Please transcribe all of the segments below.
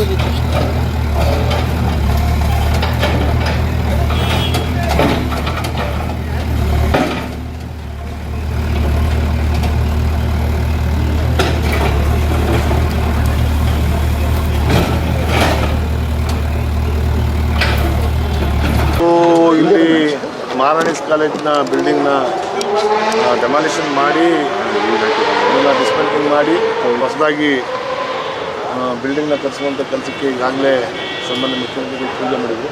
ಬಂದಿತ್ತು ಇಲ್ಲಿ ಕಾಲೇಜಿನ ಬಿಲ್ಡಿಂಗ್ನ ಡೆಮಾಲಿಷನ್ ಮಾಡಿ ಡಿಸ್ಪೆಂಟಿಂಗ್ ಮಾಡಿ ಹೊಸದಾಗಿ ಬಿಲ್ಡಿಂಗ್ನ ಕಟ್ಸುವಂಥ ಕೆಲಸಕ್ಕೆ ಈಗಾಗಲೇ ಸಂಬಂಧ ಮುಖ್ಯಮಂತ್ರಿಗಳು ಪೂಜೆ ಮಾಡಿದ್ರು.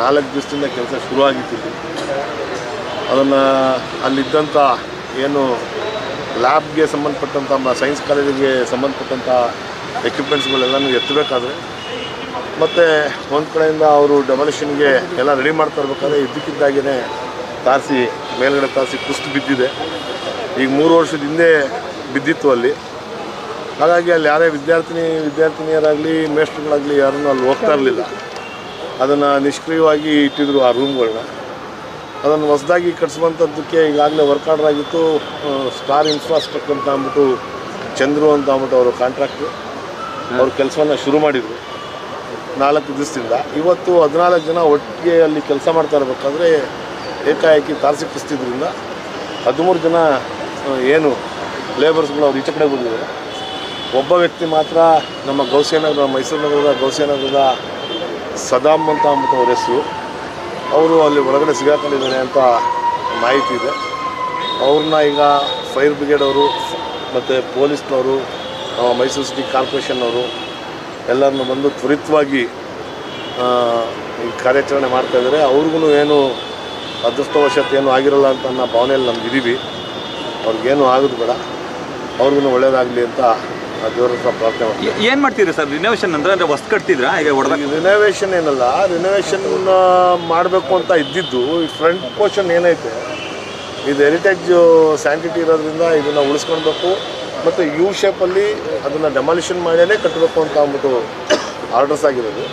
ನಾಲ್ಕು ದಿವಸದಿಂದ ಕೆಲಸ ಶುರು ಆಗಿತ್ತು ಅದನ್ನು ಅಲ್ಲಿದ್ದಂಥ ಏನು ಲ್ಯಾಬ್ಗೆ ಸಂಬಂಧಪಟ್ಟಂಥ ಸೈನ್ಸ್ ಕಾಲೇಜಿಗೆ ಸಂಬಂಧಪಟ್ಟಂಥ ಎಕ್ವಿಪ್ಮೆಂಟ್ಸ್ಗಳೆಲ್ಲನೂ ಎತ್ತಬೇಕಾದ್ರೆ, ಮತ್ತು ಒಂದು ಕಡೆಯಿಂದ ಅವರು ಡೆಮಾಲಿಷನ್ಗೆ ಎಲ್ಲ ರೆಡಿ ಮಾಡ್ತಾ ಇರ್ಬೇಕಾದ್ರೆ ಇದ್ದಕ್ಕಿದ್ದಾಗೇ ತಾರಿಸಿ, ಮೇಲ್ಗಡೆ ತಾರಿಸಿ ಕುಸ್ತು ಬಿದ್ದಿದೆ. ಈಗ ಮೂರು ವರ್ಷದ ಹಿಂದೆ ಬಿದ್ದಿತ್ತು ಅಲ್ಲಿ. ಹಾಗಾಗಿ ಅಲ್ಲಿ ಯಾರೇ ವಿದ್ಯಾರ್ಥಿನಿ, ವಿದ್ಯಾರ್ಥಿನಿಯರಾಗಲಿ ಮೇಸ್ಟ್ರುಗಳಾಗಲಿ ಯಾರನ್ನೂ ಅಲ್ಲಿ ಹೋಗ್ತಾ ಇರಲಿಲ್ಲ. ಅದನ್ನು ನಿಷ್ಕ್ರಿಯವಾಗಿ ಇಟ್ಟಿದ್ರು ಆ ರೂಮ್ಗಳನ್ನ ಅದನ್ನು ಹೊಸದಾಗಿ ಕಟ್ಸುವಂಥದ್ದಕ್ಕೆ ಈಗಾಗಲೇ ವರ್ಕ್ ಆರ್ಡರ್ ಆಗಿತ್ತು. ಸ್ಟಾರ್ ಇನ್ಫ್ರಾಸ್ಟ್ರಕ್ಚರ್ ಅಂತ ಅಂದ್ಬಿಟ್ಟು ಚಂದ್ರು ಅಂತ ಅಂದ್ಬಿಟ್ಟು ಅವರು ಕಾಂಟ್ರಾಕ್ಟ್ರು ಅವ್ರ ಕೆಲಸವನ್ನು ಶುರು ಮಾಡಿದರು. ನಾಲ್ಕು ದಿವಸದಿಂದ. ಇವತ್ತು ಹದಿನಾಲ್ಕು ಜನ ಒಟ್ಟಿಗೆ ಅಲ್ಲಿ ಕೆಲಸ ಮಾಡ್ತಾ ಇರಬೇಕಾದ್ರೆ ಏಕಾಏಕಿ ತಾರಸಿ ಕುಸ್ತಿದ್ರಿಂದ ಹದಿಮೂರು ಜನ ಏನು ಲೇಬರ್ಸ್ಗಳು ಅವ್ರು ಈಚೆ ಕಡೆ ಬಂದಿದ್ದಾರೆ ಒಬ್ಬ ವ್ಯಕ್ತಿ ಮಾತ್ರ ನಮ್ಮ ಗೌಸೇನಗರ ಮೈಸೂರು ನಗರದ ಗೌಸೇನಗರದ ಸದಾಮ್ ಅಂತ ಅಂದ್ಬಿಟ್ಟು ಅವ್ರ ಹೆಸರು. ಅವರು ಅಲ್ಲಿ ಒಳಗಡೆ ಸಿಗಾಕೊಂಡಿದ್ದಾರೆ ಅಂತ ಮಾಹಿತಿ ಇದೆ. ಅವ್ರನ್ನ ಈಗ ಫೈರ್ ಬ್ರಿಗೇಡ್ ಅವರು ಮತ್ತು ಪೊಲೀಸ್ನವರು ಮೈಸೂರು ಸಿಟಿ ಕಾರ್ಪೊರೇಷನ್ನವರು ಎಲ್ಲರನ್ನು ಬಂದು ತ್ವರಿತವಾಗಿ ಈ ಕಾರ್ಯಾಚರಣೆ ಮಾಡ್ತಾ ಇದ್ದಾರೆ. ಅವ್ರಿಗೂ ಏನು ಅದೃಷ್ಟವಶಾತ್ ಏನು ಆಗಿರಲ್ಲ ಅಂತ ಅನ್ನೋ ಭಾವನೆಯಲ್ಲಿ ನಮ್ಗೆ ಇದ್ದೀವಿ ಅವ್ರಿಗೇನು ಆಗೋದು ಬೇಡ. ಅವ್ರಿಗೂ ಒಳ್ಳೆಯದಾಗಲಿ ಅಂತ ಏನ್ ಮಾಡ್ತೀರಿ ಸರ್? ರಿನೋವೇಷನ್ ಅಂದ್ರೆ ಅಂದ್ರೆ ಹೊಸ ಕಟ್ತಿದ್ರಾ? ಈಗ ಹೊಡೆದಾಗ ರಿನೋವೇಷನ್ ಏನಲ್ಲ ರಿನೋವೇಷನ್ ಮಾಡಬೇಕು ಅಂತ ಇದ್ದಿದ್ದು ಈ ಫ್ರಂಟ್ ಪೋರ್ಷನ್ ಏನೈತೆ? ಇದು ಹೆರಿಟೇಜ್ ಸ್ಯಾಂಟಿಟಿ ಇರೋದ್ರಿಂದ ಇದನ್ನು ಉಳಿಸ್ಕೊಳ್ಬೇಕು ಮತ್ತು ಯು ಶೇಪಲ್ಲಿ ಅದನ್ನು ಡೆಮಾಲಿಷನ್ ಮಾಡಿಯೇ ಕಟ್ಟಬೇಕು ಅಂತ ಅಂದ್ಬಿಟ್ಟು ಆರ್ಡರ್ಸ್ ಆಗಿರೋದು.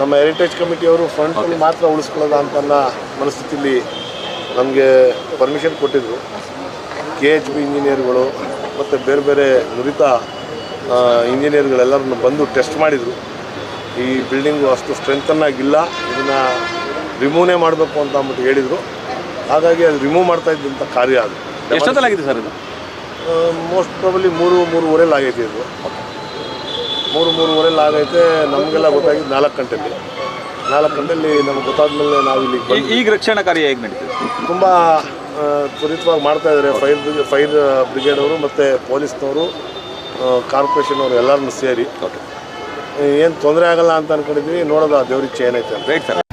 ನಮ್ಮ ಹೆರಿಟೇಜ್ ಕಮಿಟಿಯವರು ಫ್ರಂಟಲ್ಲಿ ಮಾತ್ರ ಉಳಿಸ್ಕೊಳ್ಳೋದ ಅಂತ ಅನ್ನೋ ಮನಸ್ಥಿತಿಲಿ ನಮಗೆ ಪರ್ಮಿಷನ್ ಕೊಟ್ಟಿದ್ದರು ಕೆ ಎಚ್ ಬಿ ಇಂಜಿನಿಯರ್ಗಳು ಮತ್ತು ಬೇರೆ ಬೇರೆ ನುರಿತ ಇಂಜಿನಿಯರ್ಗಳೆಲ್ಲರನ್ನು ಬಂದು ಟೆಸ್ಟ್ ಮಾಡಿದರು. ಈ ಬಿಲ್ಡಿಂಗು ಅಷ್ಟು ಸ್ಟ್ರೆಂತನ್ನಾಗಿಲ್ಲ ಇದನ್ನು ರಿಮೂವ್ನೇ ಮಾಡಬೇಕು ಅಂತ ಅಂದ್ಬಿಟ್ಟು ಹೇಳಿದರು. ಹಾಗಾಗಿ ಅದು ರಿಮೂವ್ ಮಾಡ್ತಾ ಇದ್ದಂಥ ಕಾರ್ಯ ಅದು. ಎಷ್ಟೊತ್ತಲಾಗಿದೆ ಸರ್ ಇದು? ಮೋಸ್ಟ್ ಪ್ರಾಬಲಿ ಮೂರು ಮೂರುವರೆ ಆಗೈತೆ ಇದು. ಮೂರು ಮೂರುವರೆ ಆಗೈತೆ. ನಮಗೆಲ್ಲ ಗೊತ್ತಾಗಿದ್ದು ನಾಲ್ಕು ಗಂಟೆಲಿ. ನಾಲ್ಕು ಗಂಟೆಲಿ ನಮ್ಗೆ ಗೊತ್ತಾದ್ಮೇಲೆ ನಾವು ಇಲ್ಲಿ ಈಗ ರಕ್ಷಣಾ ಕಾರ್ಯ ಹೇಗೆ ನಡೀತಿದೆ? ತುಂಬ ತ್ವರಿತವಾಗಿ ಮಾಡ್ತಾ ಇದ್ದಾರೆ. ಫೈರ್ ಬ್ರಿಗೇ ಫೈರ್ ಬ್ರಿಗೇಡ್ ಅವರು ಮತ್ತು ಪೊಲೀಸ್ನವರು. ಕಾರ್ಪೊರೇಷನ್ ಅವರು ಎಲ್ಲರನ್ನು ಸೇರಿ ಏನು ತೊಂದರೆ ಆಗಲ್ಲ ಅಂತ ಅನ್ಕೊಂಡಿದ್ವಿ ನೋಡೋದು ಆ ದೇವ್ರಿಗೆ ಏನೈತೆ ಅಂತ.